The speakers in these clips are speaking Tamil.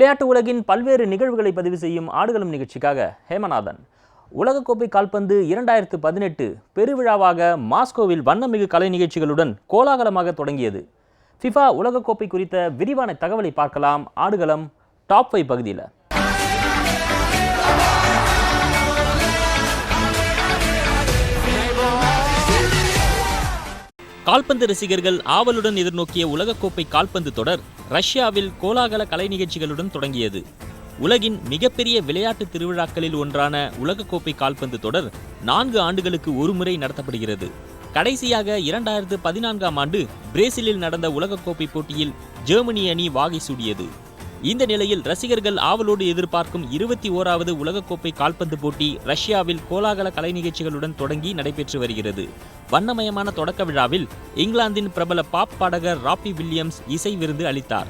விளையாட்டு உலகின் பல்வேறு நிகழ்வுகளை பதிவு செய்யும் ஆடுகளம் நிகழ்ச்சிக்காக ஹேமநாதன். உலகக்கோப்பை கால்பந்து இரண்டாயிரத்து பதினெட்டு பெருவிழாவாக மாஸ்கோவில் வண்ணமிகு கலை நிகழ்ச்சிகளுடன் கோலாகலமாக தொடங்கியது. ஃபிஃபா உலகக்கோப்பை குறித்த விரிவான தகவலை பார்க்கலாம். ஆடுகளம் டாப் ஃபைவ் பகுதியில். கால்பந்து ரசிகர்கள் ஆவலுடன் எதிர்நோக்கிய உலகக்கோப்பை கால்பந்து தொடர் ரஷ்யாவில் கோலாகல கலை நிகழ்ச்சிகளுடன் தொடங்கியது. உலகின் மிகப்பெரிய விளையாட்டு திருவிழாக்களில் ஒன்றான உலகக்கோப்பை கால்பந்து தொடர் நான்கு ஆண்டுகளுக்கு ஒருமுறை நடத்தப்படுகிறது. கடைசியாக இரண்டாயிரத்து பதினான்காம் ஆண்டு பிரேசிலில் நடந்த உலகக்கோப்பை போட்டியில் ஜெர்மனி அணி வாகை சூடியது. இந்த நிலையில் ரசிகர்கள் ஆவலோடு எதிர்பார்க்கும் இருபத்தி ஓராவது உலகக்கோப்பை கால்பந்து போட்டி ரஷ்யாவில் கோலாகல கலை நிகழ்ச்சிகளுடன் தொடங்கி நடைபெற்று வருகிறது. வண்ணமயமான தொடக்க விழாவில் இங்கிலாந்தின் பிரபல பாப் பாடகர் ராப்பி வில்லியம்ஸ் இசை விருந்து அளித்தார்.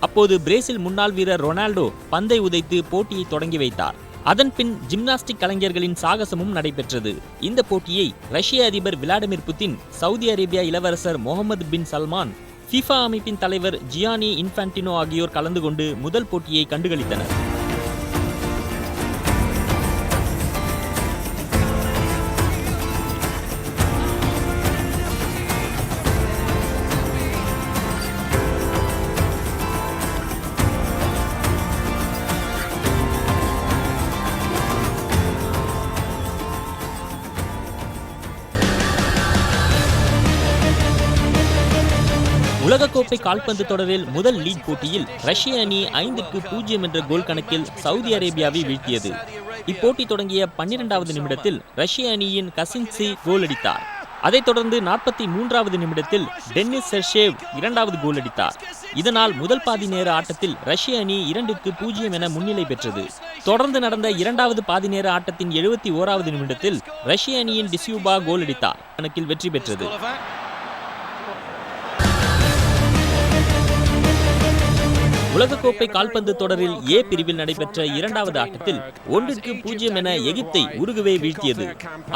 அப்போது பிரேசில் முன்னாள் வீரர் ரொனால்டோ பந்தை உதைத்து போட்டியை தொடங்கி வைத்தார். அதன் பின் ஜிம்னாஸ்டிக் கலைஞர்களின் சாகசமும் நடைபெற்றது. இந்த போட்டியை ரஷ்ய அதிபர் விளாடிமிர் புதின் சவுதி அரேபியா இளவரசர் முகமது பின் சல்மான் ஃபிஃபா அமைப்பின் தலைவர் ஜியானி இன்ஃபான்டினோ ஆகியோர் கலந்து கொண்டு முதல் போட்டியை கண்டுகளித்தனர். உலகக்கோப்பை கால்பந்து தொடரில் முதல் லீக் போட்டியில் ரஷ்ய அணி ஐந்துக்கு பூஜ்ஜியம் என்ற கோல் கணக்கில் சவுதி அரேபியாவை வீழ்த்தியது. இப்போட்டி தொடங்கிய பன்னிரெண்டாவது நிமிடத்தில் ரஷ்ய அணியின் கசின்சி கோல் அடித்தார். அதைத் தொடர்ந்து நாற்பத்தி மூன்றாவது நிமிடத்தில் டென்னிஸ் செர்ஷேவ் இரண்டாவது கோல் அடித்தார். இதனால் முதல் பாதி நேர ஆட்டத்தில் ரஷ்ய அணி இரண்டுக்கு பூஜ்ஜியம் என முன்னிலை பெற்றது. தொடர்ந்து நடந்த இரண்டாவது பாதி நேர ஆட்டத்தின் எழுபத்தி ஓராவது நிமிடத்தில் ரஷ்ய அணியின் டிசியூபா கோல் அடித்தார். கணக்கில் வெற்றி பெற்றது. உலகக்கோப்பை கால்பந்து தொடரில் ஏ பிரிவில் நடைபெற்ற இரண்டாவது ஆட்டத்தில் ஒன்றிற்கு பூஜ்ஜியம் என எகிப்தை உருகுவே வீழ்த்தியது.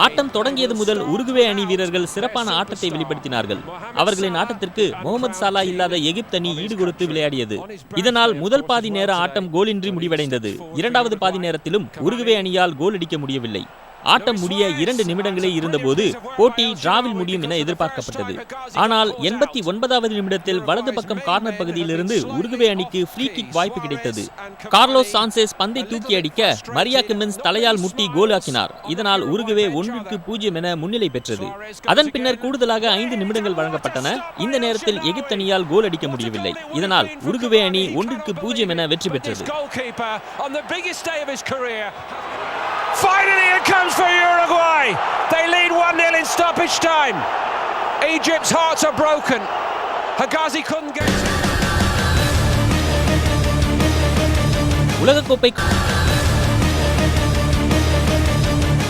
ஆட்டம் தொடங்கியது முதல் உருகுவே அணி வீரர்கள் சிறப்பான ஆட்டத்தை வெளிப்படுத்தினார்கள். அவர்களின் ஆட்டத்திற்கு முகமது சாலா இல்லாத எகிப்து அணி ஈடுகொடுத்து விளையாடியது. இதனால் முதல் பாதி நேர ஆட்டம் கோலின்றி முடிவடைந்தது. இரண்டாவது பாதி நேரத்திலும் உருகுவே அணியால் கோல் அடிக்க முடியவில்லை. ஆட்டம் முடிய இரண்டு நிமிடங்களே இருந்தபோது போட்டி டிராவில் முடியும் என எதிர்பார்க்கப்பட்டது. ஆனால் எண்பத்தி ஒன்பதாவது நிமிடத்தில் வலது பக்கம் கார்னர் பகுதியில் இருந்து உருகுவே அணிக்கு ஃப்ரீ கிக் வாய்ப்பு கிடைத்தது. கார்லோஸ் சான்சேஸ் பந்தை தூக்கி அடிக்க மரியா கிமின்ஸ் தலையால் முட்டி கோலாக்கினார் இதனால் உருகுவே ஒன்றுக்கு பூஜ்ஜியம் என முன்னிலை பெற்றது. அதன் பின்னர் கூடுதலாக ஐந்து நிமிடங்கள் வழங்கப்பட்டன. இந்த நேரத்தில் எகிப்து அணியால் கோல் அடிக்க முடியவில்லை. இதனால் உருகுவே அணி ஒன்றுக்கு பூஜ்ஜியம் என வெற்றி பெற்றது. Finally, it comes for Uruguay. They lead 1 0 in stoppage time. Egypt's hearts are broken. Hagazi couldn't get. உலகக்கோப்பை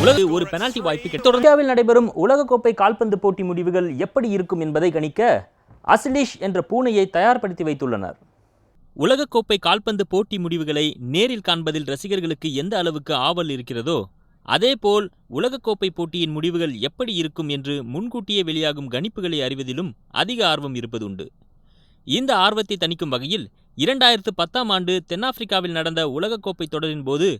உலக ஒரு பெனால்டி வாய்ப்பு. தொடர்ந்து நடைபெறும் உலகக்கோப்பை கால்பந்து போட்டி முடிவுகள் எப்படி இருக்கும் என்பதை கணிக்க அசிலிஷ் என்ற பூனையை தயார்படுத்தி வைத்துள்ளனர் உலகக்கோப்பை கால்பந்து போட்டி முடிவுகளை நேரில் காண்பதில் ரசிகர்களுக்கு எந்த அளவுக்கு ஆவல் இருக்கிறதோ அதேபோல் உலகக்கோப்பை போட்டியின் முடிவுகள் எப்படி இருக்கும் என்று முன்கூட்டியே வெளியாகும் கணிப்புகளை அறிவதிலும் அதிக ஆர்வம் இருப்பதுண்டு. இந்த ஆர்வத்தை தணிக்கும் வகையில் இரண்டாயிரத்து பத்தாம் ஆண்டு தென்னாப்பிரிக்காவில் நடந்த உலகக்கோப்பை தொடரின் போது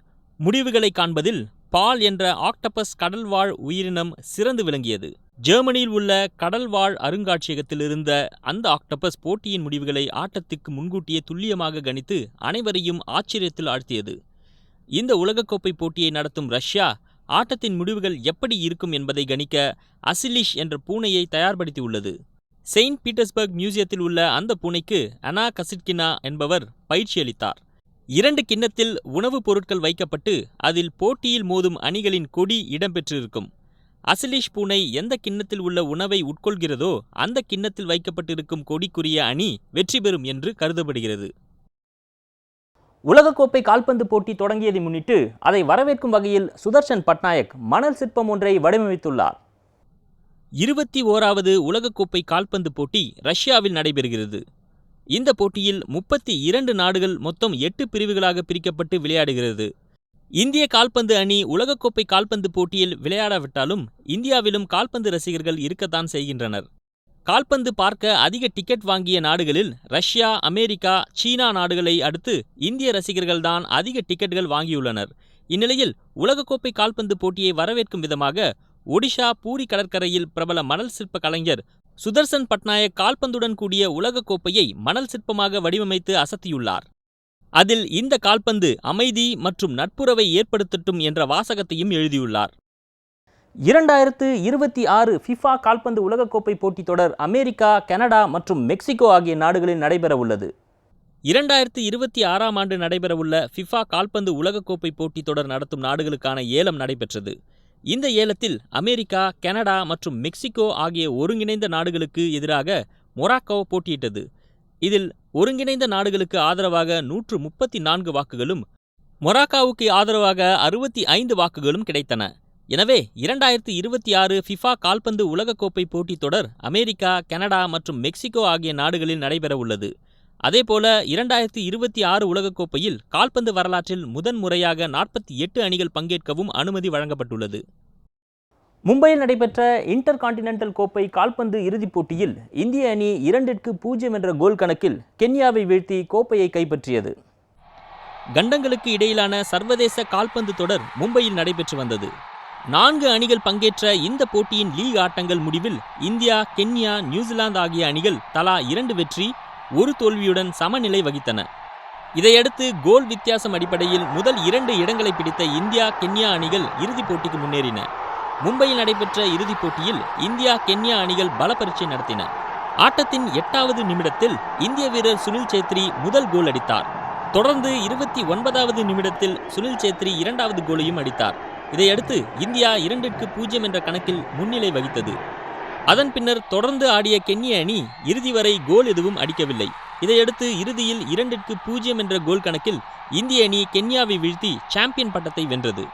முடிவுகளை காண்பதில் பால் என்ற ஆக்டபஸ் கடல்வாழ் உயிரினம் சிறந்து விளங்கியது. ஜெர்மனியில் உள்ள கடல்வாழ் அருங்காட்சியகத்தில் இருந்த அந்த ஆக்டபஸ் போட்டியின் முடிவுகளை ஆட்டத்துக்கு முன்கூட்டியே துல்லியமாக கணித்து அனைவரையும் ஆச்சரியத்தில் ஆழ்த்தியது. இந்த உலகக்கோப்பை போட்டியை நடத்தும் ரஷ்யா ஆட்டத்தின் முடிவுகள் எப்படி இருக்கும் என்பதை கணிக்க அசிலிஷ் என்ற பூனையை தயார்படுத்தியுள்ளது. செயின்ட் பீட்டர்ஸ்பர்க் மியூசியத்தில் உள்ள அந்த பூனைக்கு அனா கசிட்கினா என்பவர் பயிற்சி அளித்தார். இரண்டு கிண்ணத்தில் உணவுப் பொருட்கள் வைக்கப்பட்டு அதில் போட்டியில் மோதும் அணிகளின் கொடி இடம்பெற்றிருக்கும். அசிலிஷ் பூனை எந்த கிண்ணத்தில் உள்ள உணவை உட்கொள்கிறதோ அந்த கிண்ணத்தில் வைக்கப்பட்டிருக்கும் கொடிக்குரிய அணி வெற்றி பெறும் என்று கருதப்படுகிறது. உலகக்கோப்பை கால்பந்து போட்டி தொடங்கியதை முன்னிட்டு அதை வரவேற்கும் வகையில் சுதர்ஷன் பட்நாயக் மணல் சிற்பம் ஒன்றை வடிவமைத்துள்ளார். இருபத்தி ஓராவது உலகக்கோப்பை கால்பந்து போட்டி ரஷ்யாவில் நடைபெறுகிறது. இந்த போட்டியில் முப்பத்தி இரண்டு நாடுகள் மொத்தம் எட்டு பிரிவுகளாக பிரிக்கப்பட்டு விளையாடுகிறது. இந்திய கால்பந்து அணி உலகக்கோப்பை கால்பந்து போட்டியில் விளையாடாவிட்டாலும் இந்தியாவிலும் கால்பந்து ரசிகர்கள் இருக்கத்தான் செய்கின்றனர். கால்பந்து பார்க்க அதிக டிக்கெட் வாங்கிய நாடுகளில் ரஷ்யா அமெரிக்கா சீனா நாடுகளை அடுத்து இந்திய ரசிகர்கள்தான் அதிக டிக்கெட்டுகள் வாங்கியுள்ளனர். இந்நிலையில் உலகக்கோப்பை கால்பந்து போட்டியை வரவேற்கும் விதமாக ஒடிஷா பூரி கடற்கரையில் பிரபல மணல் சிற்ப கலைஞர் சுதர்சன் பட்நாயக் கால்பந்துடன் கூடிய உலகக்கோப்பையை மணல் சிற்பமாக வடிவமைத்து அசத்தியுள்ளார். அதில் இந்த கால்பந்து அமைதி மற்றும் நட்புறவை ஏற்படுத்தட்டும் என்ற வாசகத்தையும் எழுதியுள்ளார். இரண்டாயிரத்து இருபத்தி ஆறு ஃபிஃபா கால்பந்து உலகக்கோப்பை போட்டித் தொடர் அமெரிக்கா கனடா மற்றும் மெக்சிகோ ஆகிய நாடுகளில் நடைபெறவுள்ளது. இரண்டாயிரத்து இருபத்தி ஆறாம் ஆண்டு நடைபெறவுள்ள ஃபிஃபா கால்பந்து உலகக்கோப்பை போட்டித் தொடர் நடத்தும் நாடுகளுக்கான ஏலம் நடைபெற்றது. இந்த ஏலத்தில் அமெரிக்கா கனடா மற்றும் மெக்சிகோ ஆகிய ஒருங்கிணைந்த நாடுகளுக்கு எதிராக மொராக்கோ போட்டியிட்டது. இதில் ஒருங்கிணைந்த நாடுகளுக்கு ஆதரவாக நூற்று முப்பத்தி நான்கு வாக்குகளும் மொராக்காவுக்கு ஆதரவாக அறுபத்தி ஐந்து வாக்குகளும் கிடைத்தன. எனவே இரண்டாயிரத்து இருபத்தி ஆறு ஃபிஃபா கால்பந்து உலகக்கோப்பை போட்டித் தொடர் அமெரிக்கா கனடா மற்றும் மெக்சிகோ ஆகிய நாடுகளில் நடைபெறவுள்ளது. அதேபோல இரண்டாயிரத்து இருபத்தி ஆறு உலகக்கோப்பையில் கால்பந்து வரலாற்றில் முதன் முறையாக நாற்பத்தி எட்டு அணிகள் பங்கேற்கவும் அனுமதி வழங்கப்பட்டுள்ளது. மும்பையில் நடைபெற்ற இன்டர் கான்டினென்டல் கோப்பை கால்பந்து இறுதிப் போட்டியில் இந்திய அணி இரண்டிற்கு பூஜ்ஜியம் என்ற கோல் கணக்கில் கென்யாவை வீழ்த்தி கோப்பையை கைப்பற்றியது. கண்டங்களுக்கு இடையிலான சர்வதேச கால்பந்து தொடர் மும்பையில் நடைபெற்று வந்தது. நான்கு அணிகள் பங்கேற்ற இந்த போட்டியின் லீக் ஆட்டங்கள் முடிவில் இந்தியா கென்யா நியூசிலாந்து ஆகிய அணிகள் தலா இரண்டு வெற்றி ஒரு தோல்வியுடன் சமநிலை வகித்தன. இதையடுத்து கோல் வித்தியாசம் அடிப்படையில் முதல் இரண்டு இடங்களை பிடித்த இந்தியா கென்யா அணிகள் இறுதிப் போட்டிக்கு முன்னேறின. மும்பையில் நடைபெற்ற இறுதிப் போட்டியில் இந்தியா கென்யா அணிகள் பல பரீட்சை நடத்தின. ஆட்டத்தின் எட்டாவது நிமிடத்தில் இந்திய வீரர் சுனில் சேத்ரி முதல் கோல் அடித்தார். தொடர்ந்து இருபத்தி ஒன்பதாவது நிமிடத்தில் சுனில் சேத்ரி இரண்டாவது கோலையும் அடித்தார். இதையடுத்து இந்தியா இரண்டிற்கு பூஜ்ஜியம் என்ற கணக்கில் முன்னிலை வகித்தது. அதன் பின்னர் தொடர்ந்து ஆடிய கென்ய அணி இறுதி வரை கோல் எதுவும் அடிக்கவில்லை. இதையடுத்து இறுதியில் இரண்டிற்கு பூஜ்ஜியம் என்ற கோல் கணக்கில் இந்திய அணி கென்யாவை வீழ்த்தி சாம்பியன் பட்டத்தை வென்றது.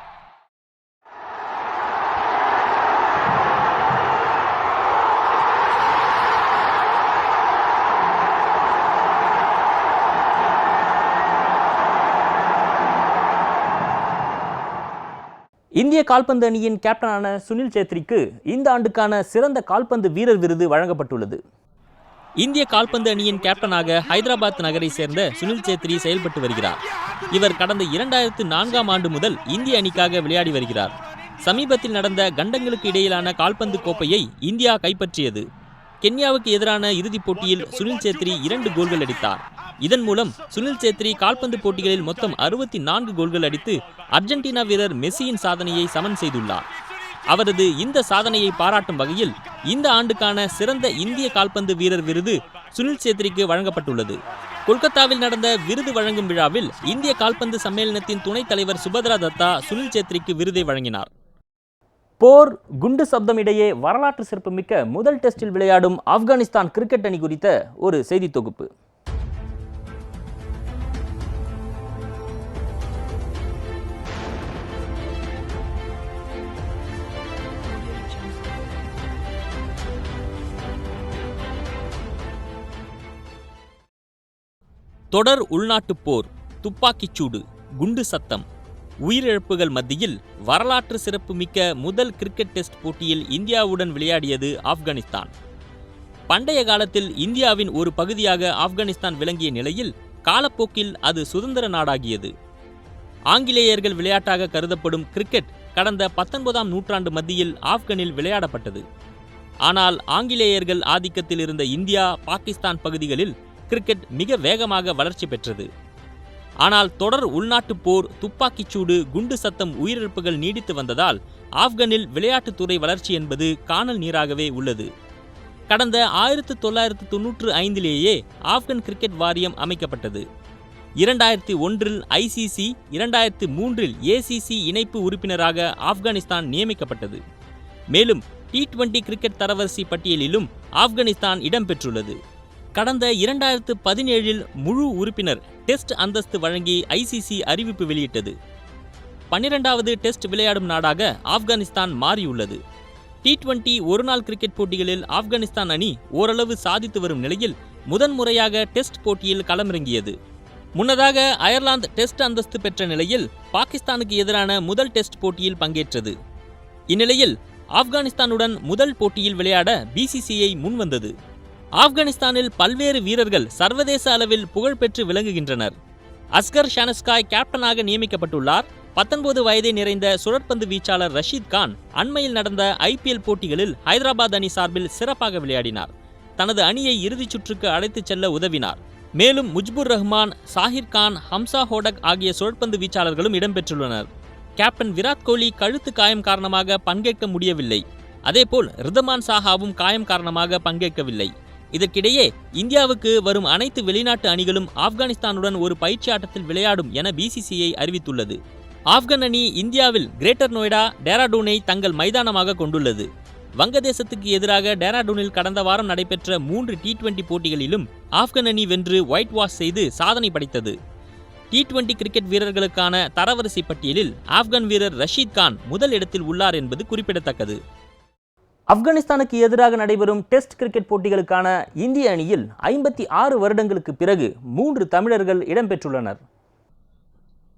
இந்திய கால்பந்து அணியின் கேப்டனான சுனில் சேத்ரிக்கு இந்த ஆண்டுக்கான சிறந்த கால்பந்து வீரர் விருது வழங்கப்பட்டுள்ளது. இந்திய கால்பந்து அணியின் கேப்டனாக ஹைதராபாத் நகரை சேர்ந்த சுனில் சேத்ரி செயல்பட்டு வருகிறார். இவர் கடந்த இரண்டாயிரத்து நான்காம் ஆண்டு முதல் இந்திய அணிக்காக விளையாடி வருகிறார். சமீபத்தில் நடந்த கண்டங்களுக்கு இடையிலான கால்பந்து கோப்பையை இந்தியா கைப்பற்றியது. கென்யாவுக்கு எதிரான இறுதிப் போட்டியில் சுனில் சேத்ரி இரண்டு கோல்கள் அடித்தார். இதன் மூலம் சுனில் சேத்ரி கால்பந்து போட்டிகளில் மொத்தம் அறுபத்தி நான்கு கோல்கள் அடித்து அர்ஜென்டினா வீரர் மெஸ்ஸியின் சாதனையை சமன் செய்துள்ளார். அவரது இந்த சாதனையை பாராட்டும் வகையில் இந்த ஆண்டுக்கான சிறந்த இந்திய கால்பந்து வீரர் விருது சுனில் சேத்ரிக்கு வழங்கப்பட்டுள்ளது. கொல்கத்தாவில் நடந்த விருது வழங்கும் விழாவில் இந்திய கால்பந்து சம்மேளனத்தின் துணைத் தலைவர் சுபத்ரா தத்தா சுனில் சேத்ரிக்கு விருதை வழங்கினார். போர் குண்டு சப்தம் இடையே வரலாற்று சிறப்புமிக்க முதல் டெஸ்டில் விளையாடும் ஆப்கானிஸ்தான் கிரிக்கெட் அணி குறித்த ஒரு செய்தி தொகுப்பு. தொடர் உள்நாட்டுப் போர் துப்பாக்கிச் சூடு குண்டு சத்தம். உயிரிழப்புகள் மத்தியில் வரலாற்று சிறப்புமிக்க முதல் கிரிக்கெட் டெஸ்ட் போட்டியில் இந்தியாவுடன் விளையாடியது ஆப்கானிஸ்தான். பண்டைய காலத்தில் இந்தியாவின் ஒரு பகுதியாக ஆப்கானிஸ்தான் விளங்கிய நிலையில் காலப்போக்கில் அது சுதந்திர நாடாகியது. ஆங்கிலேயர்கள் விளையாட்டாக கருதப்படும் கிரிக்கெட் கடந்த பத்தொன்பதாம் நூற்றாண்டு மத்தியில் ஆப்கனில் விளையாடப்பட்டது. ஆனால் ஆங்கிலேயர்கள் ஆதிக்கத்தில் இருந்த இந்தியா பாகிஸ்தான் பகுதிகளில் கிரிக்கெட் மிக வேகமாக வளர்ச்சி பெற்றது. ஆனால் தொடர் உள்நாட்டுப் போர் துப்பாக்கிச் சூடு குண்டு சத்தம் உயிரிழப்புகள் நீடித்து வந்ததால் ஆப்கனில் விளையாட்டுத்துறை வளர்ச்சி என்பது காணல் நீராகவே உள்ளது. கடந்த ஆயிரத்து தொள்ளாயிரத்து தொன்னூற்று ஐந்திலேயே ஆப்கன் கிரிக்கெட் வாரியம் அமைக்கப்பட்டது. இரண்டாயிரத்தி ஒன்றில் ஐசிசி இரண்டாயிரத்து மூன்றில் ஏசிசி இணைப்பு உறுப்பினராக ஆப்கானிஸ்தான் நியமிக்கப்பட்டது. மேலும் டி டுவெண்டி கிரிக்கெட் தரவரிசை பட்டியலிலும் ஆப்கானிஸ்தான் இடம்பெற்றுள்ளது கடந்த இரண்டாயிரத்து பதினேழில் முழு உறுப்பினர் டெஸ்ட் அந்தஸ்து வழங்கி ஐசிசி அறிவிப்பு வெளியிட்டது. பன்னிரெண்டாவது டெஸ்ட் விளையாடும் நாடாக ஆப்கானிஸ்தான் மாறியுள்ளது. டி டுவெண்டி ஒருநாள் கிரிக்கெட் போட்டிகளில் ஆப்கானிஸ்தான் அணி ஓரளவு சாதித்து வரும் நிலையில் முதன்முறையாக டெஸ்ட் போட்டியில் களமிறங்கியது. முன்னதாக அயர்லாந்து டெஸ்ட் அந்தஸ்து பெற்ற நிலையில் பாகிஸ்தானுக்கு எதிரான முதல் டெஸ்ட் போட்டியில் பங்கேற்றது. இந்நிலையில் ஆப்கானிஸ்தானுடன் முதல் போட்டியில் விளையாட பிசிசிஐ முன்வந்தது. ஆப்கானிஸ்தானில் பல்வேறு வீரர்கள் சர்வதேச அளவில் புகழ்பெற்று விளங்குகின்றனர். அஸ்கர் ஷானஸ்காய் கேப்டனாக நியமிக்கப்பட்டுள்ளார். பத்தொன்பது வயதை நிறைந்த சுழற்பந்து வீச்சாளர் ரஷீத் கான் அண்மையில் நடந்த ஐபிஎல் போட்டிகளில் ஹைதராபாத் அணி சார்பில் சிறப்பாக விளையாடினார். தனது அணியை இறுதிச் சுற்றுக்கு அழைத்துச் செல்ல உதவினார். மேலும் முஜ்புர் ரஹ்மான் சாஹிர் கான் ஹம்சா ஹோடக் ஆகிய சுழற்பந்து வீச்சாளர்களும் இடம்பெற்றுள்ளனர் கேப்டன் விராட் கோலி கழுத்து காயம் காரணமாக பங்கேற்க முடியவில்லை. அதேபோல் ரிதமான் சாஹாவும் காயம் காரணமாக பங்கேற்கவில்லை. இதற்கிடையே இந்தியாவுக்கு வரும் அனைத்து வெளிநாட்டு அணிகளும் ஆப்கானிஸ்தானுடன் ஒரு பயிற்சி ஆட்டத்தில் விளையாடும் என பிசிசிஐ அறிவித்துள்ளது. ஆப்கன் அணி இந்தியாவில் கிரேட்டர் நொய்டா டேராடூனை தங்கள் மைதானமாக கொண்டுள்ளது. வங்கதேசத்துக்கு எதிராக டேராடூனில் கடந்த வாரம் நடைபெற்ற மூன்று டி டுவெண்டி போட்டிகளிலும் ஆப்கன் அணி வென்று ஒயிட் வாஷ் செய்து சாதனை படைத்தது. டி டுவெண்டி கிரிக்கெட் வீரர்களுக்கான தரவரிசை பட்டியலில் ஆப்கன் வீரர் ரஷீத் கான் முதல் இடத்தில் உள்ளார் என்பது குறிப்பிடத்தக்கது. ஆப்கானிஸ்தானுக்கு எதிராக நடைபெறும் டெஸ்ட் கிரிக்கெட் போட்டிகளுக்கான இந்திய அணியில் ஐம்பத்தி ஆறு வருடங்களுக்கு பிறகு மூன்று தமிழர்கள் இடம்பெற்றுள்ளனர்.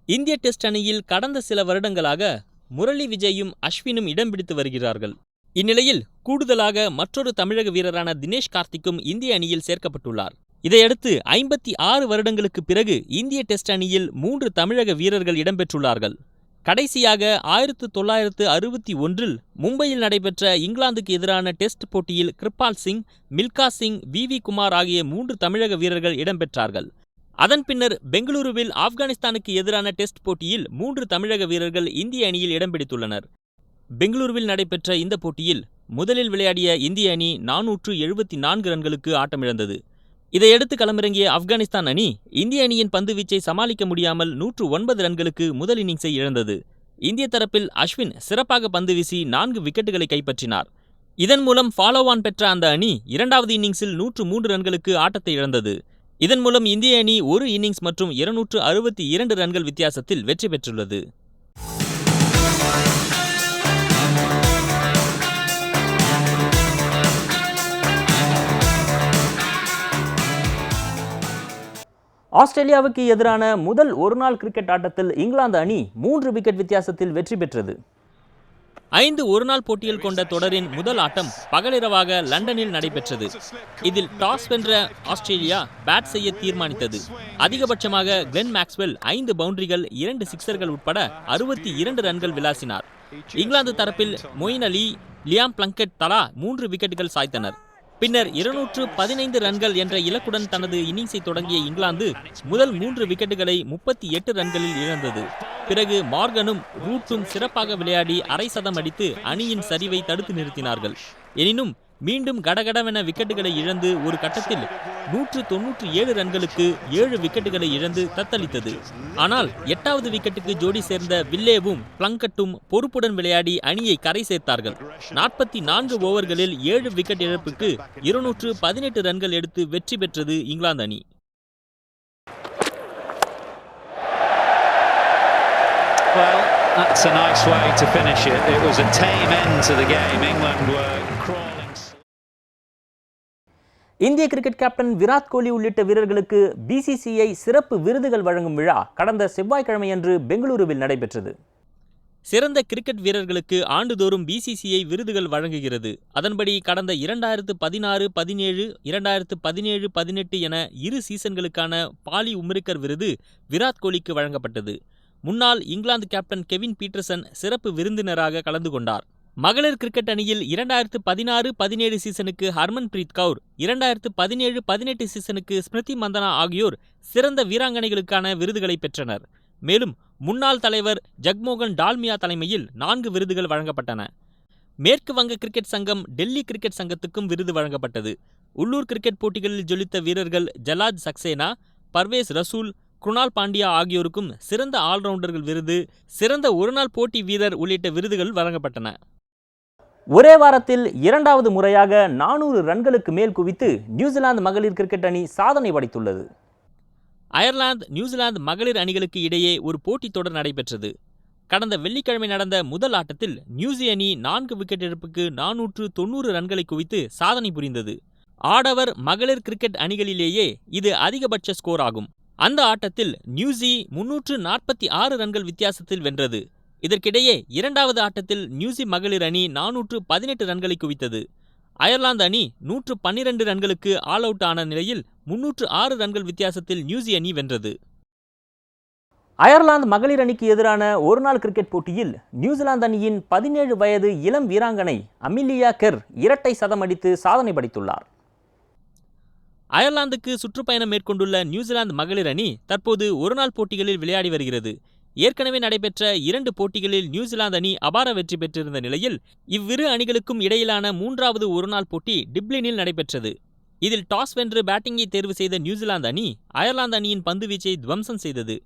இந்திய டெஸ்ட் அணியில் கடந்த சில வருடங்களாக முரளி விஜயும் அஸ்வினும் இடம் பிடித்து வருகிறார்கள். இந்நிலையில் கூடுதலாக மற்றொரு தமிழக வீரரான தினேஷ் கார்த்திக்கும் இந்திய அணியில் சேர்க்கப்பட்டுள்ளார். இதையடுத்து ஐம்பத்தி ஆறு வருடங்களுக்கு பிறகு இந்திய டெஸ்ட் அணியில் மூன்று தமிழக வீரர்கள் இடம்பெற்றுள்ளார்கள். கடைசியாக ஆயிரத்து தொள்ளாயிரத்து அறுபத்தி ஒன்றில் மும்பையில் நடைபெற்ற இங்கிலாந்துக்கு எதிரான டெஸ்ட் போட்டியில் கிருபால் சிங் மில்கா சிங் வி. வி. குமார் ஆகிய மூன்று தமிழக வீரர்கள் இடம்பெற்றார்கள் அதன் பின்னர் பெங்களூருவில் ஆப்கானிஸ்தானுக்கு எதிரான டெஸ்ட் போட்டியில் மூன்று தமிழக வீரர்கள் இந்திய அணியில் இடம் பிடித்துள்ளனர். பெங்களூருவில் நடைபெற்ற இந்த போட்டியில் முதலில் விளையாடிய இந்திய அணி நானூற்று எழுபத்தி நான்கு ரன்களுக்கு ஆட்டமிழந்தது. இதையடுத்து களமிறங்கிய ஆப்கானிஸ்தான் அணி இந்திய அணியின் பந்து வீச்சை சமாளிக்க முடியாமல் நூற்று ஒன்பது ரன்களுக்கு முதல் இன்னிங்ஸை இழந்தது. இந்திய தரப்பில் அஸ்வின் சிறப்பாக பந்து வீசி நான்கு விக்கெட்டுகளை கைப்பற்றினார். இதன் மூலம் ஃபாலோவான் பெற்ற அந்த அணி இரண்டாவது இன்னிங்ஸில் நூற்று மூன்று ரன்களுக்கு ஆட்டத்தை இழந்தது. இதன் மூலம் இந்திய அணி ஒரு இன்னிங்ஸ் மற்றும் இருநூற்று அறுபத்தி இரண்டு ரன்கள் வித்தியாசத்தில் வெற்றி பெற்றுள்ளது. ஆஸ்திரேலியாவுக்கு எதிரான முதல் ஒருநாள் கிரிக்கெட் ஆட்டத்தில் இங்கிலாந்து அணி மூன்று விக்கெட் வித்தியாசத்தில் வெற்றி பெற்றது. ஐந்து ஒருநாள் போட்டியில் கொண்ட தொடரின் முதல் ஆட்டம் பகலிரவாக லண்டனில் நடைபெற்றது. இதில் டாஸ் வென்ற ஆஸ்திரேலியா பேட் செய்ய தீர்மானித்தது. அதிகபட்சமாக கிளென் மேக்ஸ்வெல் ஐந்து பவுண்டரிகள் இரண்டு சிக்சர்கள் உட்பட அறுபத்தி இரண்டு ரன்கள் விளாசினார். இங்கிலாந்து தரப்பில் மொயின் அலி லியாம் பிளங்கெட் தலா மூன்று விக்கெட்டுகள் சாய்த்தனர். பின்னர் இருநூற்று பதினைந்து ரன்கள் என்ற இலக்குடன் தனது இன்னிங்ஸை தொடங்கிய இங்கிலாந்து முதல் மூன்று விக்கெட்டுகளை முப்பத்தி எட்டு ரன்களில் இழந்தது. பிறகு மார்கனும் ரூட்டும் சிறப்பாக விளையாடி அரை சதம் அடித்து அணியின் சரிவை தடுத்து நிறுத்தினார்கள். எனினும் மீண்டும் கடகடவென விக்கெட்டுகளை இழந்து ஒரு கட்டத்தில் நூற்று தொன்னூற்றி ஏழு ரன்களுக்கு ஏழு விக்கெட்டுகளை இழந்து தத்தளித்தது ஆனால் எட்டாவது விக்கெட்டுக்கு ஜோடி சேர்ந்த வில்லேவும் பிளங்கட்டும் பொறுப்புடன் விளையாடி அணியை கரை சேர்த்தார்கள் நாற்பத்தி நான்கு ஓவர்களில் ஏழு விக்கெட் இழப்புக்கு இருநூற்று பதினெட்டு ரன்கள் எடுத்து வெற்றி பெற்றது இங்கிலாந்து அணி Well, that's a nice way to finish it. It was a tame end to the game. England were crawling. இந்திய கிரிக்கெட் கேப்டன் விராட் கோலி உள்ளிட்ட வீரர்களுக்கு பிசிசிஐ சிறப்பு விருதுகள் வழங்கும் விழா கடந்த செவ்வாய்க்கிழமையன்று பெங்களூருவில் நடைபெற்றது. சிறந்த கிரிக்கெட் வீரர்களுக்கு ஆண்டுதோறும் பிசிசிஐ விருதுகள் வழங்குகிறது. அதன்படி கடந்த இரண்டாயிரத்து பதினாறு பதினேழு இரண்டாயிரத்து பதினேழு பதினெட்டு என இரு சீசன்களுக்கான பாலி உம்ரிக்கர் விருது விராட் கோலிக்கு வழங்கப்பட்டது. முன்னாள் இங்கிலாந்து கேப்டன் கெவின் பீட்டர்சன் சிறப்பு விருந்தினராக கலந்து கொண்டார். மகளிர் கிரிக்கெட் அணியில் இரண்டாயிரத்து பதினாறு பதினேழு சீசனுக்கு ஹர்மன் பிரீத் கவுர் இரண்டாயிரத்து பதினேழு பதினெட்டு சீசனுக்கு ஸ்மிருதி மந்தனா ஆகியோர் சிறந்த வீராங்கனைகளுக்கான விருதுகளை பெற்றனர். மேலும் முன்னாள் தலைவர் ஜக்மோகன் டால்மியா தலைமையில் நான்கு விருதுகள் வழங்கப்பட்டன. மேற்கு வங்க கிரிக்கெட் சங்கம் டெல்லி கிரிக்கெட் சங்கத்துக்கும் விருது வழங்கப்பட்டது. உள்ளூர் கிரிக்கெட் போட்டிகளில் ஜொலித்த வீரர்கள் ஜலாஜ் சக்சேனா பர்வேஸ் ரசூல் குணால் பாண்டியா ஆகியோருக்கும் சிறந்த ஆல்ரவுண்டர்கள் விருது சிறந்த ஒருநாள் போட்டி வீரர் உள்ளிட்ட விருதுகள் வழங்கப்பட்டன. ஒரே வாரத்தில் இரண்டாவது முறையாக நானூறு ரன்களுக்கு மேல் குவித்து நியூசிலாந்து மகளிர் கிரிக்கெட் அணி சாதனை படைத்துள்ளது. அயர்லாந்து நியூசிலாந்து மகளிர் அணிகளுக்கு இடையே ஒரு போட்டித் தொடர் நடைபெற்றது. கடந்த வெள்ளிக்கிழமை நடந்த முதல் ஆட்டத்தில் நியூசி அணி நான்கு விக்கெட் இழப்புக்கு நானூற்று தொண்ணூறு ரன்களை குவித்து சாதனை புரிந்தது. ஆடவர் மகளிர் கிரிக்கெட் அணிகளிலேயே இது அதிகபட்ச ஸ்கோர் ஆகும். அந்த ஆட்டத்தில் நியூசி முன்னூற்று நாற்பத்தி ஆறு ரன்கள் வித்தியாசத்தில் வென்றது. இதற்கிடையே இரண்டாவது ஆட்டத்தில் நியூசி மகளிர் அணி நானூற்று பதினெட்டு ரன்களை குவித்தது. அயர்லாந்து அணி நூற்று பன்னிரண்டு ரன்களுக்கு ஆல் அவுட் ஆன நிலையில் முன்னூற்று ஆறு ரன்கள் வித்தியாசத்தில் நியூசி அணி வென்றது. அயர்லாந்து மகளிர் அணிக்கு எதிரான ஒருநாள் கிரிக்கெட் போட்டியில் நியூசிலாந்து அணியின் பதினேழு வயது இளம் வீராங்கனை அமிலியா கெர் இரட்டை சதம் அடித்து சாதனை படைத்துள்ளார். அயர்லாந்துக்கு சுற்றுப்பயணம் மேற்கொண்டுள்ள நியூசிலாந்து மகளிர் அணி தற்போது ஒருநாள் போட்டிகளில் விளையாடி வருகிறது. ஏற்கனவே நடைபெற்ற இரண்டு போட்டிகளில் நியூசிலாந்து அணி அபார வெற்றி பெற்றிருந்த நிலையில் இவ்விரு அணிகளுக்கும் இடையிலான மூன்றாவது ஒருநாள் போட்டி டிப்ளினில் நடைபெற்றது. இதில் டாஸ் வென்று பேட்டிங்கை தேர்வு செய்த நியூசிலாந்து அணி அயர்லாந்து அணியின் பந்துவீச்சை துவம்சம் செய்தது.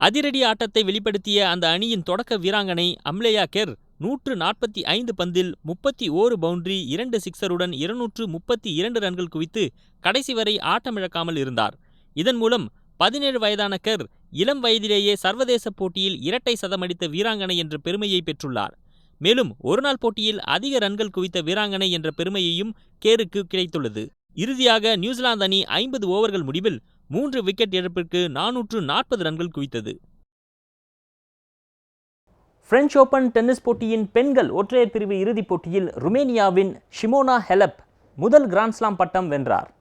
அதிரடி ஆட்டத்தை வெளிப்படுத்திய அந்த அணியின் தொடக்க வீராங்கனை அம்லேயா கெர் நூற்று நாற்பத்தி ஐந்து பந்தில் முப்பத்தி ஓரு பவுண்டரி இரண்டு சிக்சருடன் இருநூற்று முப்பத்தி இரண்டு ரன்கள் குவித்து கடைசி வரை ஆட்டமிழக்காமல் இருந்தார். இதன் மூலம் பதினேழு வயதான கெர் இளம் வயதிலேயே சர்வதேச போட்டியில் இரட்டை சதமடித்த வீராங்கனை என்ற பெருமையை பெற்றுள்ளார். மேலும் ஒருநாள் போட்டியில் அதிக ரன்கள் குவித்த வீராங்கனை என்ற பெருமையையும் கேருக்கு கிடைத்துள்ளது. இறுதியாக நியூசிலாந்து அணி ஐம்பது ஓவர்கள் முடிவில் மூன்று விக்கெட் இழப்பிற்கு நானூற்று நாற்பது ரன்கள் குவித்தது. பிரெஞ்ச் ஓபன் டென்னிஸ் போட்டியின் பெண்கள் ஒற்றையர் பிரிவு இறுதிப் போட்டியில் ருமேனியாவின் ஷிமோனா ஹெலப் முதல் கிராண்ட்ஸ்லாம் பட்டம் வென்றார்.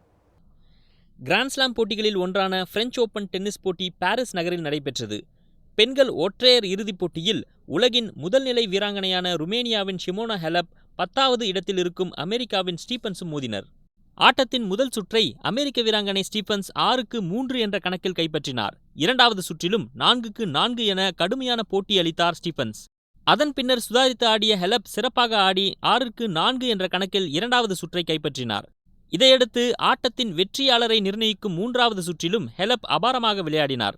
கிராண்ட்ஸ்லாம் போட்டிகளில் ஒன்றான பிரெஞ்ச் ஓபன் டென்னிஸ் போட்டி பாரிஸ் நகரில் நடைபெற்றது. பெண்கள் ஒற்றையர் இறுதிப் போட்டியில் உலகின் முதல்நிலை வீராங்கனையான ருமேனியாவின் ஷிமோனா ஹெலப் பத்தாவது இடத்தில் இருக்கும் அமெரிக்காவின் ஸ்டீபன்ஸும் மோதினர். ஆட்டத்தின் முதல் சுற்றை அமெரிக்க வீராங்கனை ஸ்டீபன்ஸ் ஆறுக்கு மூன்று என்ற கணக்கில் கைப்பற்றினார். இரண்டாவது சுற்றிலும் நான்குக்கு நான்கு என கடுமையான போட்டி அளித்தார் ஸ்டீபன்ஸ். அதன் பின்னர் சுதாரித்து ஆடிய ஹெலப் சிறப்பாக ஆடி ஆறுக்கு நான்கு என்ற கணக்கில் இரண்டாவது சுற்றை கைப்பற்றினார். இதையடுத்து ஆட்டத்தின் வெற்றியாளரை நிர்ணயிக்கும் மூன்றாவது சுற்றிலும் ஹெலப் அபாரமாக விளையாடினார்.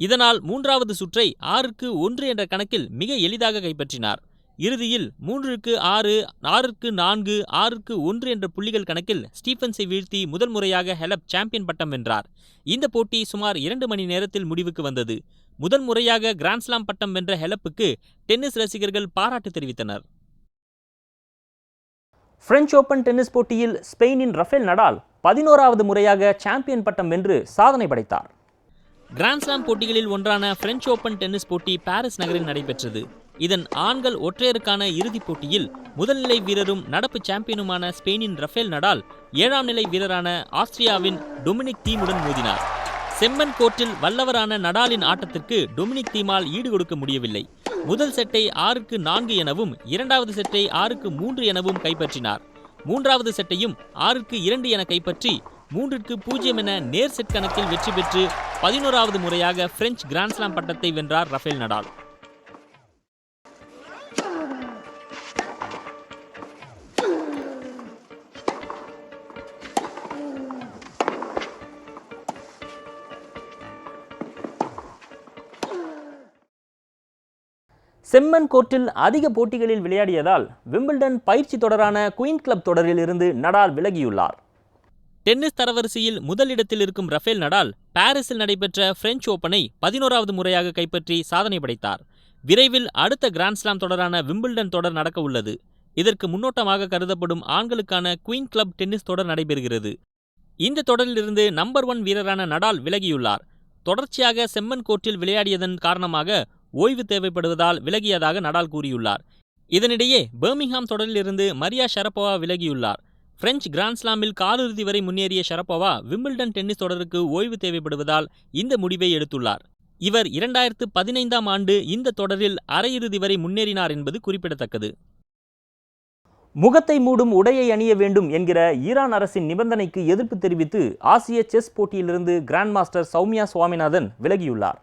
இதனால் மூன்றாவது சுற்றை ஆறுக்கு ஒன்று என்ற கணக்கில் மிக எளிதாக கைப்பற்றினார். இறுதியில் மூன்றுக்கு ஆறு ஆறுக்கு நான்கு ஆறுக்கு ஒன்று என்ற புள்ளிகள் கணக்கில் ஸ்டீஃபன்ஸை வீழ்த்தி முதல் முறையாக ஹெலப் சாம்பியன் பட்டம் வென்றார். இந்த போட்டி சுமார் இரண்டு மணி நேரத்தில் முடிவுக்கு வந்தது. முதல் முறையாக கிராண்ட்ஸ்லாம் பட்டம் வென்ற ஹெலப்புக்கு டென்னிஸ் ரசிகர்கள் பாராட்டு தெரிவித்தனர். பிரெஞ்ச் ஓபன் டென்னிஸ் போட்டியில் ஸ்பெயினின் ரஃபேல் நடால் பதினோராவது முறையாக சாம்பியன் பட்டம் வென்று சாதனை படைத்தார். கிராண்ட்ஸ்லாம் போட்டிகளில் ஒன்றான பிரெஞ்சு ஓபன் டென்னிஸ் போட்டி பாரிஸ் நகரில் நடைபெற்றது. இதன் ஆண்கள் ஒற்றையருக்கான இறுதிப் போட்டியில் முதல்நிலை வீரரும் நடப்பு சாம்பியனுமான ஸ்பெயினின் ரஃபேல் நடால் ஏழாம் நிலை வீரரான ஆஸ்திரியாவின் டொமினிக் தீமுடன் மோதினார். செம்மன் கோர்ட்டில் வல்லவரான நடாலின் ஆட்டத்திற்கு டொமினிக் தீமால் ஈடு கொடுக்க முடியவில்லை. முதல் செட்டை ஆறுக்கு நான்கு எனவும் இரண்டாவது செட்டை ஆறுக்கு மூன்று எனவும் கைப்பற்றினார். மூன்றாவது செட்டையும் ஆறுக்கு இரண்டு என கைப்பற்றி மூன்றிற்கு பூஜ்ஜியம் என நேர் செட் கணக்கில் வெற்றி பெற்று பதினோராவது முறையாக பிரெஞ்சு கிராண்ட்ஸ்லாம் பட்டத்தை வென்றார் ரஃபேல் நடால். செம்மன் கோர்ட்டில் அதிக போட்டிகளில் விளையாடியதால் விம்பிள்டன் பயிற்சி தொடரான குயின் கிளப் தொடரில் இருந்து நடால் விலகியுள்ளார். டென்னிஸ் தரவரிசையில் முதலிடத்தில் இருக்கும் ரஃபேல் நடால் பாரிஸில் நடைபெற்ற பிரெஞ்சு ஓபனை பதினோராவது முறையாக கைப்பற்றி சாதனை படைத்தார். விரைவில் அடுத்த கிராண்ட்ஸ்லாம் தொடரான விம்பிள்டன் தொடர் நடக்க உள்ளது. இதற்கு முன்னோட்டமாக கருதப்படும் ஆண்களுக்கான குயின் கிளப் டென்னிஸ் தொடர் நடைபெறுகிறது. இந்த தொடரிலிருந்து நம்பர் ஒன் வீரரான நடால் விலகியுள்ளார். தொடர்ச்சியாக செம்மன் கோர்ட்டில் விளையாடியதன் காரணமாக ஓய்வு தேவைப்படுவதால் விலகியதாக நடால் கூறியுள்ளார். இதனிடையே பர்மிங்ஹாம் தொடரிலிருந்து மரியா ஷரப்போவா விலகியுள்ளார். பிரெஞ்சு கிராண்ட்ஸ்லாமில் காலிறுதி வரை முன்னேறிய ஷரப்போவா விம்பிள்டன் டென்னிஸ் தொடருக்கு ஓய்வு தேவைப்படுவதால் இந்த முடிவை எடுத்துள்ளார். இவர் இரண்டாயிரத்து பதினைந்தாம் ஆண்டு இந்த தொடரில் அரையிறுதி வரை முன்னேறினார் என்பது குறிப்பிடத்தக்கது. முகத்தை மூடும் உடையை அணிய வேண்டும் என்கிற ஈரான் அரசின் நிபந்தனைக்கு எதிர்ப்பு தெரிவித்து ஆசிய செஸ் போட்டியிலிருந்து கிராண்ட் மாஸ்டர் சௌமியா சுவாமிநாதன் விலகியுள்ளார்.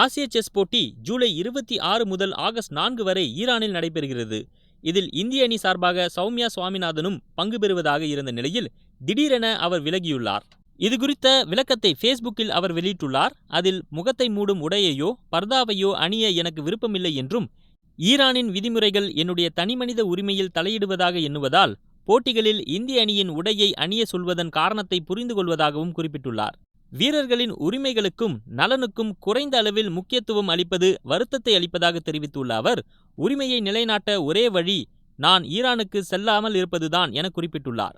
ஆசிய செஸ் போட்டி ஜூலை இருபத்தி ஆறு முதல் ஆகஸ்ட் நான்கு வரை ஈரானில் நடைபெறுகிறது. இதில் இந்திய அணி சார்பாக சௌமியா சுவாமிநாதனும் பங்கு பெறுவதாக இருந்த நிலையில் திடீரென அவர் விலகியுள்ளார். இது குறித்த விளக்கத்தை ஃபேஸ்புக்கில் அவர் வெளியிட்டுள்ளார். அதில் முகத்தை மூடும் உடையையோ பர்தாவையோ அணிய எனக்கு விருப்பமில்லை என்றும் ஈரானின் விதிமுறைகள் என்னுடைய தனிமனித உரிமையில் தலையிடுவதாக எண்ணுவதால் போட்டிகளில் இந்திய அணியின் உடையை அணிய சொல்வதன் காரணத்தை புரிந்து கொள்வதாகவும் குறிப்பிட்டுள்ளார். வீரர்களின் உரிமைகளுக்கும் நலனுக்கும் குறைந்த அளவில் முக்கியத்துவம் அளிப்பது வருத்தத்தை அளிப்பதாக தெரிவித்துள்ள அவர் உரிமையை நிலைநாட்ட ஒரே வழி நான் ஈரானுக்கு செல்லாமல் இருப்பதுதான் என குறிப்பிட்டுள்ளார்.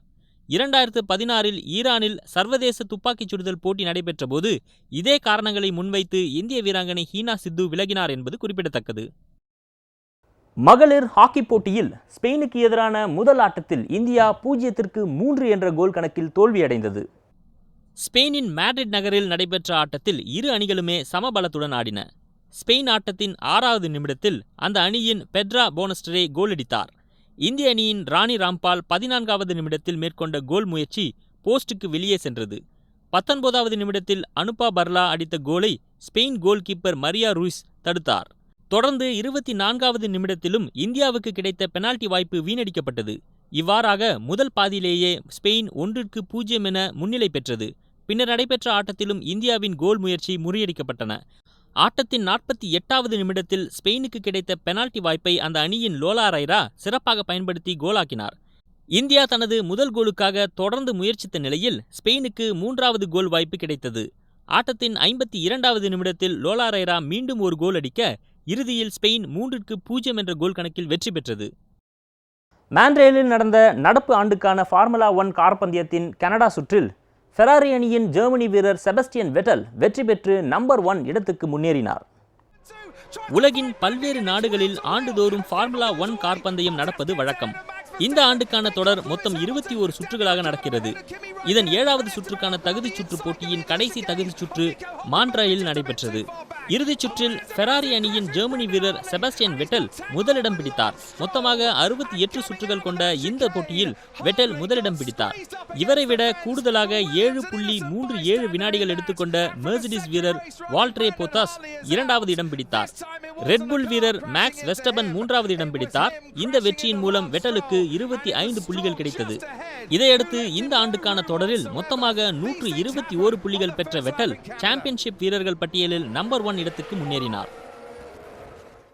இரண்டாயிரத்து பதினாறில் ஈரானில் சர்வதேச துப்பாக்கிச் சுடுதல் போட்டி நடைபெற்றபோது இதே காரணங்களை முன்வைத்து இந்திய வீராங்கனை ஹீனா சித்து விலகினார் என்பது குறிப்பிடத்தக்கது. மகளிர் ஹாக்கி போட்டியில் ஸ்பெயினுக்கு எதிரான முதல் ஆட்டத்தில் இந்தியா பூஜ்ஜியத்திற்கு மூன்று என்ற கோல் கணக்கில் தோல்வியடைந்தது. ஸ்பெயினின் மேட்ரிட் நகரில் நடைபெற்ற ஆட்டத்தில் இரு அணிகளுமே சமபலத்துடன் ஆடின. ஸ்பெயின் ஆட்டத்தின் ஆறாவது நிமிடத்தில் அந்த அணியின் பெட்ரா போனஸ்டரே கோலடித்தார். இந்திய அணியின் ராணி ராம்பால் பதினான்காவது நிமிடத்தில் மேற்கொண்ட கோல் முயற்சி போஸ்டுக்கு வெளியே சென்றது. பத்தொன்பதாவது நிமிடத்தில் அனுபா பர்லா அடித்த கோலை Spain goal keeper Maria Ruiz தடுத்தார். தொடர்ந்து இருபத்தி நான்காவது நிமிடத்திலும் இந்தியாவுக்கு கிடைத்த பெனால்டி வாய்ப்பு வீணடிக்கப்பட்டது. இவ்வாறாக முதல் பாதியிலேயே ஸ்பெயின் ஒன்றிற்கு பூஜ்ஜியம் என முன்னிலை பெற்றது. பின்னர் நடைபெற்ற ஆட்டத்திலும் இந்தியாவின் கோல் முயற்சி முறியடிக்கப்பட்டன. ஆட்டத்தின் நாற்பத்தி எட்டாவது நிமிடத்தில் ஸ்பெயினுக்கு கிடைத்த பெனால்டி வாய்ப்பை அந்த அணியின் லோலா ரைரா சிறப்பாக பயன்படுத்தி கோலாக்கினார். இந்தியா தனது முதல் கோலுக்காக தொடர்ந்து முயற்சித்த நிலையில் ஸ்பெயினுக்கு மூன்றாவது கோல் வாய்ப்பு கிடைத்தது. ஆட்டத்தின் ஐம்பத்தி இரண்டாவது நிமிடத்தில் லோலா ரைரா மீண்டும் ஒரு கோல் அடிக்க இறுதியில் ஸ்பெயின் மூன்றிற்கு பூஜ்ஜியம் என்ற கோல் கணக்கில் வெற்றி பெற்றது. மாண்ட்ரேலில் நடந்த நடப்பு ஆண்டுக்கான ஃபார்முலா ஒன் கார் பந்தயத்தின் கனடா சுற்றில் ஃபெராரி அணியின் ஜெர்மனி வீரர் செபஸ்டியன் வெட்டல் வெற்றி பெற்று நம்பர் ஒன் இடத்துக்கு முன்னேறினார். உலகின் பல்வேறு நாடுகளில் ஆண்டுதோறும் ஃபார்முலா ஒன் கார் பந்தயம் நடப்பது வழக்கம். இந்த ஆண்டுக்கான தொடர் மொத்தம் இருபத்தி ஒரு சுற்றுகளாக நடக்கிறது. இதன் ஏழாவது சுற்றுக்கான தகுதி சுற்று போட்டியின் கடைசி தகுதி சுற்று மான்ட்ராயில் நடைபெற்றது. இறுதிச் சுற்றில் ஃபெராரி அணியின் ஜெர்மனி வீரர் செபஸ்டியன் வெட்டல் முதலிடம் பிடித்தார். மொத்தமாக அறுபத்தி எட்டு சுற்றுகள் கொண்ட இந்த போட்டியில் வெட்டல் முதலிடம் பிடித்தார். இவரை விட கூடுதலாக ஏழு புள்ளி மூன்று ஏழு வினாடிகள் எடுத்துக்கொண்ட மெர்சிடிஸ் வீரர் வால்ட்ரே போத்தாஸ் இரண்டாவது இடம் பிடித்தார். ரெட்புல் வீரர் மேக்ஸ் வெஸ்டபன் மூன்றாவது இடம் பிடித்தார். இந்த வெற்றியின் மூலம் வெட்டலுக்கு இருபத்தி ஐந்து புள்ளிகள் கிடைத்தது இதையடுத்து இந்த ஆண்டுக்கான தொடரில் மொத்தமாக நூற்று இருபத்தி ஓரு புள்ளிகள் பெற்ற வெட்டல் சாம்பியன்ஷிப் வீரர்கள் பட்டியலில் நம்பர் ஒன் இடத்துக்கு முன்னேறினார்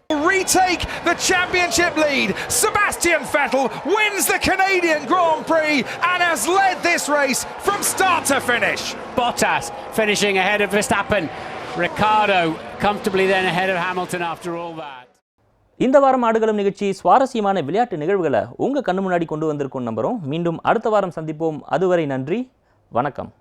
retake the championship lead. Sebastian Vettel wins the Canadian Grand Prix and has led this race from start to finish. Bottas finishing ahead of Verstappen. Ricardo comfortably then ahead of Hamilton after all that. இந்த வாரம் ஆடுகளம் நிகழ்ச்சி சுவாரஸ்யமான விளையாட்டு நிகழ்வுகளை உங்க கண்ணு முன்னாடி கொண்டு வந்திருக்கும் நம்புகிறோம் மீண்டும் அடுத்த வாரம் சந்திப்போம். அதுவரை நன்றி. வணக்கம்.